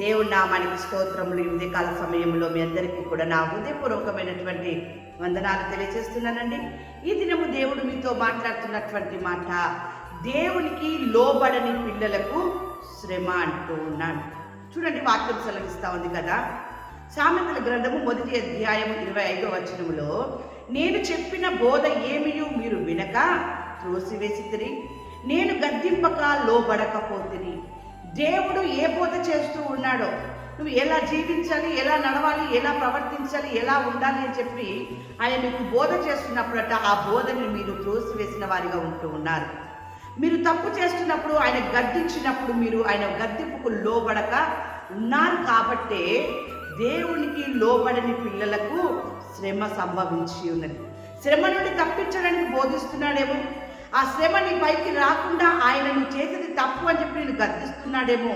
దేవుడు నామానికి స్తోత్రములు. ఈ ఉదయకాల సమయంలో మీ అందరికీ కూడా నా హృదయపూర్వకమైనటువంటి వందనాలు తెలియజేస్తున్నానండి. ఈ దినము దేవుడు మీతో మాట్లాడుతున్నటువంటి మాట దేవునికి లోబడని పిల్లలకు శ్రమ అంటూ ఉన్నాడు. చూడండి వాక్యం సెలవిస్తా ఉంది కదా. సామెతల గ్రంథము మొదటి అధ్యాయం ఇరవై ఐదో వచనములో నేను చెప్పిన బోధ ఏమియు మీరు వినక త్రోసివేసితిరి. నేను గద్దింపక లోబడకపోతిని. దేవుడు ఏ బోధ చేస్తూ ఉన్నాడో నువ్వు ఎలా జీవించాలి ఎలా నడవాలి ఎలా ప్రవర్తించాలి ఎలా ఉండాలి అని చెప్పి ఆయన మీకు బోధ చేస్తున్నప్పుడట ఆ బోధని మీరు త్రోసివేసిన వారిగా ఉంటూ ఉన్నారు. మీరు తప్పు చేస్తున్నప్పుడు ఆయన గద్దించినప్పుడు మీరు ఆయన గద్దెపుకు లోబడక ఉన్నారు కాబట్టే దేవునికి లోబడని పిల్లలకు శ్రమ సంభవించి ఉన్నది. శ్రమ నుండి తప్పించడానికి బోధిస్తున్నాడేమో? ఆ శ్రమ నీ పైకి రాకుండా ఆయన నువ్వు చేసేది తప్పు అని చెప్పి నేను గర్దిస్తున్నాడేమో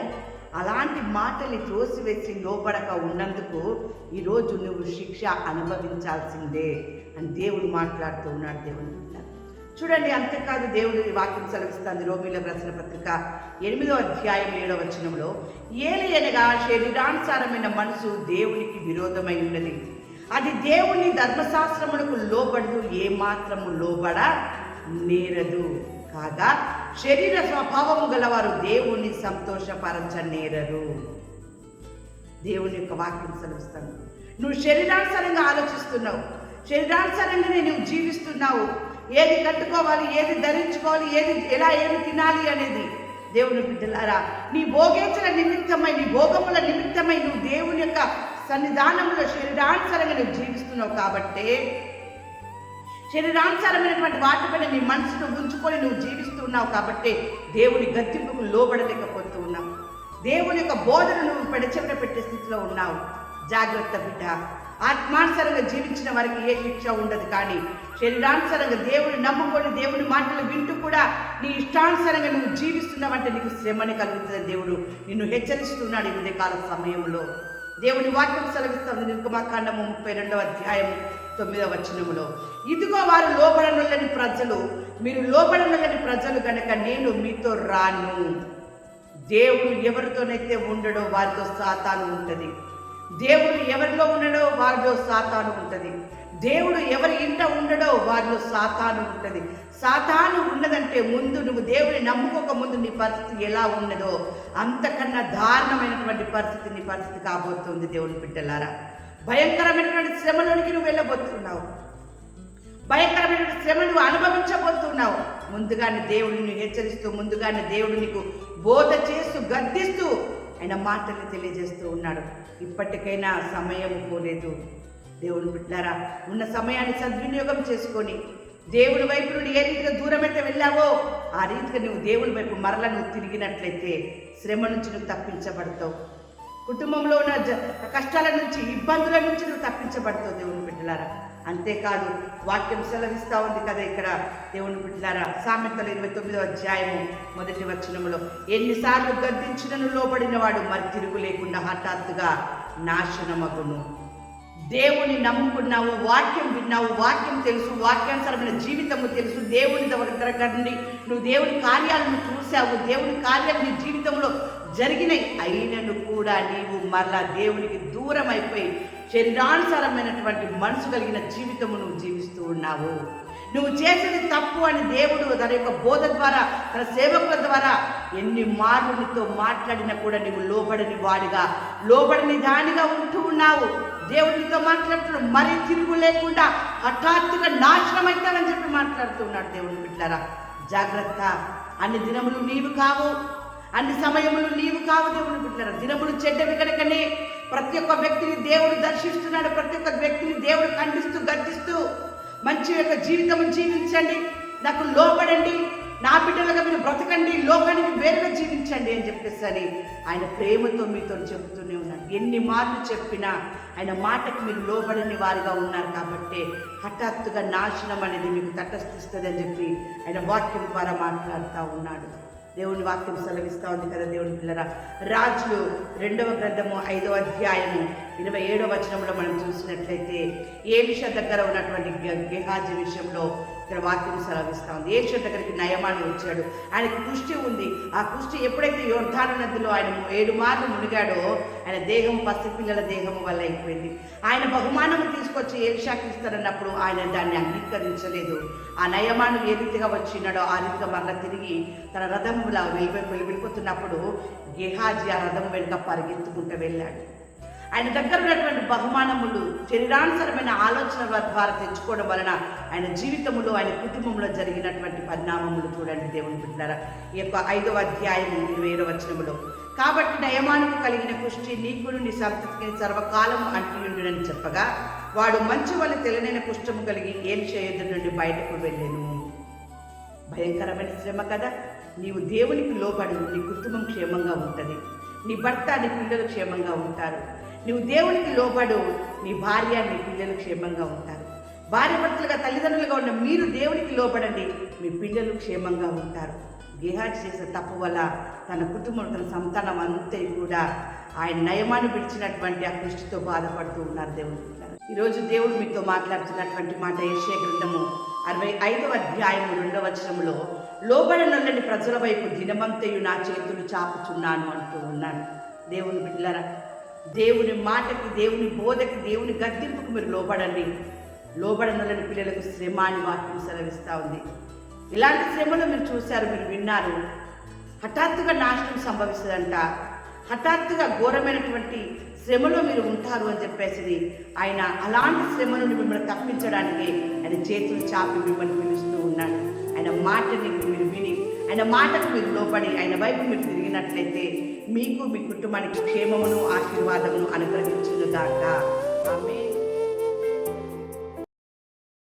అలాంటి మాటల్ని త్రోసివేసి లోబడక ఉన్నందుకు ఈరోజు నువ్వు శిక్ష అనుభవించాల్సిందే అని దేవుడు మాట్లాడుతూ ఉన్నాడు దేవుడు చూడండి అంతేకాదు దేవుడు వాక్యం సెలవిస్తుంది. రోమిల ప్రశ్న పత్రిక ఎనిమిదో అధ్యాయం ఏడవ వచనంలో ఏలి అనగా శరీరానుసారమైన మనసు దేవునికి విరోధమై ఉన్నది. అది దేవుని ధర్మశాస్త్రములకు లోబడదు ఏమాత్రము లోబడ నేరదు. కాగా శరీర స్వభావము గలవారు దేవుని సంతోషపరచనేరరు. దేవుని యొక్క వాక్యం సెలవుస్తాను నువ్వు శరీరానుసారంగా ఆలోచిస్తున్నావు. శరీరానుసారంగానే నువ్వు జీవిస్తున్నావు. ఏది కట్టుకోవాలి ఏది ధరించుకోవాలి ఏది ఎలా ఏమి తినాలి అనేది దేవుని బిడ్డలారా నీ భోగేచల నిమిత్తమై నీ భోగముల నిమిత్తమై నువ్వు దేవుని యొక్క సన్నిధానంలో శరీరానుసారంగా నువ్వు జీవిస్తున్నావు కాబట్టే శరీరానుసారమైనటువంటి వాటిపైన నీ మనసును ఉంచుకొని నువ్వు జీవిస్తున్నావు కాబట్టి దేవుని గద్దెంపుకు లోబడలేకపోతూ ఉన్నావు. దేవుని యొక్క బోధన నువ్వు పెడచెవిన పెట్టే స్థితిలో ఉన్నావు. జాగ్రత్త బిడ్డ. ఆత్మానుసరంగా జీవించిన వారికి ఏ శిక్ష ఉండదు కానీ శరీరానుసరంగా దేవుని నమ్ముకొని దేవుని మాటలు వింటూ కూడా నీ ఇష్టానుసారంగా నువ్వు జీవిస్తున్నావంటే నీకు శ్రమని కలుగుతుంది దేవుడు. నిన్ను హెచ్చరిస్తున్నాడు ఈ ఉదయకాల సమయంలో. దేవుని వాక్యం సెలవిస్తుంది నిర్గమాకాండము ముప్పై రెండవ అధ్యాయము తొమ్మిదవ వచనంలో ఇదిగో వారు లోబడనులని ప్రజలు మీరు లోబడనులని ప్రజలు గనక నేను మీతో రాను. దేవుడు ఎవరితోనైతే ఉండడో వారితో సాతాను ఉంటుంది. దేవుడు ఎవరిలో ఉండడో వారిలో సాతాను ఉంటుంది. దేవుడు ఎవరి ఇంట ఉండడో వారిలో సాతాను ఉంటుంది. సాతాను ఉన్నదంటే ముందు నువ్వు దేవుని నమ్ముకోక ముందు నీ పరిస్థితి ఎలా ఉన్నదో అంతకన్నా దారుణమైనటువంటి పరిస్థితి నీ పరిస్థితి కాబోతుంది దేవుని బిడ్డలారా. భయంకరమైనటువంటి శ్రమలోనికి నువ్వు వెళ్ళబోతున్నావు. భయంకరమైన శ్రమ నువ్వు అనుభవించబోతున్నావు. ముందుగానే దేవుడిని హెచ్చరిస్తూ ముందుగానే దేవుడు నీకు బోధ చేస్తూ గద్దిస్తూ ఆయన మాటల్ని తెలియజేస్తూ ఉన్నాడు. ఇప్పటికైనా సమయం పోలేదు. దేవుని బిడ్డారా ఉన్న సమయాన్ని సద్వినియోగం చేసుకొని దేవుని వైపు నుండి ఏ రీతిగా దూరం వెళ్ళావో ఆ రీతిగా నువ్వు దేవుని వైపు మరల నువ్వు తిరిగినట్లయితే శ్రమ నుంచి నువ్వు తప్పించబడతావు. కుటుంబంలో ఉన్న జ- కష్టాల నుంచి ఇబ్బందుల నుంచి నువ్వు తప్పించబడతావు దేవుని బిడ్డలారా. అంతేకాదు వాక్యం సెలవిస్తూ ఉంది కదా ఇక్కడ దేవుని బిడ్డలారా. సామెతలు ఇరవై తొమ్మిదో అధ్యాయము మొదటి వచనంలో ఎన్నిసార్లు గద్దించినను లోబడిన వాడు మరి తిరుగు లేకుండా హఠాత్తుగా నాశనమగును. దేవుని నమ్ముకున్నావు వాక్యం విన్నావు వాక్యం తెలుసు వాక్యానుసరమైన జీవితము తెలుసు. దేవుని దగ్గర నువ్వు దేవుని కార్యాలను చూసావు దేవుని కార్యాలు నీ జీవితంలో జరిగినాయి. అయినను కూడా నీవు మరలా దేవునికి దూరం అయిపోయి శరీరానుసారమైనటువంటి మనసు కలిగిన జీవితము నువ్వు జీవిస్తూ ఉన్నావు. నువ్వు చేసేది తప్పు అని దేవుడు తన యొక్క బోధ ద్వారా తన సేవకుల ద్వారా ఎన్ని మార్లు నీతో మాట్లాడినా కూడా నువ్వు లోబడని వాడిగా లోబడని దానిగా ఉంటూ ఉన్నావు. దేవుడితో మాట్లాడుతున్నాడు. మరీ తిరుగు లేకుండా హఠాత్తుగా నాశనం అవుతానని చెప్పి మాట్లాడుతున్నాడు దేవుని బిడ్డారా. జాగ్రత్త. అన్ని దినములు నీవు కావు. అన్ని సమయములు నీవు కావు దేవుని బిడ్డారా. దినములు చెడ్డవి కనుకనే ప్రతి ఒక్క వ్యక్తిని దేవుడు దర్శిస్తున్నాడు. ప్రతి ఒక్క వ్యక్తిని దేవుడు ఖండిస్తూ గర్జిస్తూ మంచి యొక్క జీవితం జీవించండి. నాకు లోపడండి నా బిడ్డలుగా మీరు బ్రతకండి లోకానికి వేరుగా జీవించండి అని చెప్పేసి అని ఆయన ప్రేమతో మీతో చెబుతూనే ఉన్నాడు ఎన్ని మార్లు చెప్పినా ఆయన మాటకి మీరు లోబడని వారిగా ఉన్నారు కాబట్టి హఠాత్తుగా నాశనం అనేది మీకు తటస్థిస్తుంది అని చెప్పి ఆయన వాక్యం ద్వారా మాట్లాడుతూ ఉన్నాడు. దేవుని వాక్యం సెలవిస్తూ ఉంది కదా దేవుని పిల్లరా? రాజులు రెండవ గ్రంథము ఐదవ అధ్యాయము ఇరవై ఏడవ వచనంలో మనం చూసినట్లయితే ఏలిష దగ్గర ఉన్నటువంటి గెహాజీ విషయంలో ఇక్కడ వాక్యం సెలవిస్తూ ఉంది. దగ్గరికి నయమాన్ని వచ్చాడు. ఆయనకి కుష్టి ఉంది. ఆ కుష్టి ఎప్పుడైతే యోర్ధాన నదిలో ఆయన ఏడు మార్లు మునిగాడో ఆయన దేహం పసిపిల్లల దేహము వల్ల అయిపోయింది. ఆయన బహుమానం తీసుకొచ్చి ఏషాకి ఇస్తారన్నప్పుడు ఆయన దాన్ని అంగీకరించలేదు. ఆ నయమాను ఏ రీతిగా వచ్చినాడో ఆ రీతిగా మరల తిరిగి తన రథములా వెళ్ళి వెళ్ళిపోతున్నప్పుడు గెహాజీ ఆ రథం వెనుక పరిగెత్తుకుంటూ వెళ్ళాడు. ఆయన దగ్గర ఉన్నటువంటి బహుమానములు శరీరానుసరమైన ఆలోచనల ద్వారా తెచ్చుకోవడం వలన ఆయన జీవితంలో ఆయన కుటుంబంలో జరిగినటువంటి పరిణామములు చూడండి దేవుని బిడ్డారా ఈ యొక్క ఐదవ అధ్యాయం ఇరవై ఏడవ వచనములో కాబట్టి నయమానికి కలిగిన కుష్టి నీకును నీ సంతతికి సర్వకాలం అంటియుండునని చెప్పగా వాడు మంచి వల్ల తెలనైన కుష్టము కలిగి ఏం చేయదు నుండి బయటకు వెళ్ళాను. భయంకరమైన శ్రమ కదా. నీవు దేవునికి లోబడు నీ కుటుంబం క్షేమంగా ఉంటుంది. నీ భర్త నీ పిల్లలు క్షేమంగా ఉంటారు. నీవు దేవునికి లోబడు నీ భార్య నీ పిల్లలు క్షేమంగా ఉంటారు. భార్య భర్తలుగా తల్లిదండ్రులుగా ఉన్న మీరు దేవునికి లోబడండి మీ పిల్లలు క్షేమంగా ఉంటారు. గేహాజ్ చేసిన తప్పు వల్ల తన కుటుంబం తన సంతానం అంతా కూడా. ఆయన నయమాన్ని విడిచినటువంటి ఆ కృష్టితో బాధపడుతూ ఉన్నారు దేవుని ఈరోజు దేవుడు మీతో మాట్లాడుతున్నటువంటి మాట ఏషియా గ్రంథము అరవై ఐదవ అధ్యాయము రెండవ వచనంలో లోబడనల్లని ప్రజల వైపు దినమంతయు నా చేతులు చాపుచున్నాను అంటూ ఉన్నాడు. దేవుని బిడ్డలరా దేవుని మాటకి దేవుని బోధకి దేవుని గద్దింపుకు మీరు లోబడండి. లోబడనలని పిల్లలకు శ్రమ అని వాక్యం సెలవిస్తూ ఉంది. ఇలాంటి శ్రమలు మీరు చూశారు మీరు విన్నారు. హఠాత్తుగా నాశనం సంభవిస్తుందంట. హఠాత్తుగా ఘోరమైనటువంటి శ్రమలో మీరు ఉంటారు అని చెప్పేసి ఆయన అలాంటి శ్రమ నుండి మిమ్మల్ని తప్పించడానికి ఆయన చేతులు చాపి మిమ్మల్ని పిలుస్తూ ఉన్నాడు. ఆయన మాటని మీరు విని ఆయన మాటకు మీరు లోపడి ఆయన వైపు మీరు తిరిగినట్లయితే మీకు మీ కుటుంబానికి క్షేమమును ఆశీర్వాదమును అనుగ్రహించుగాక ఆమె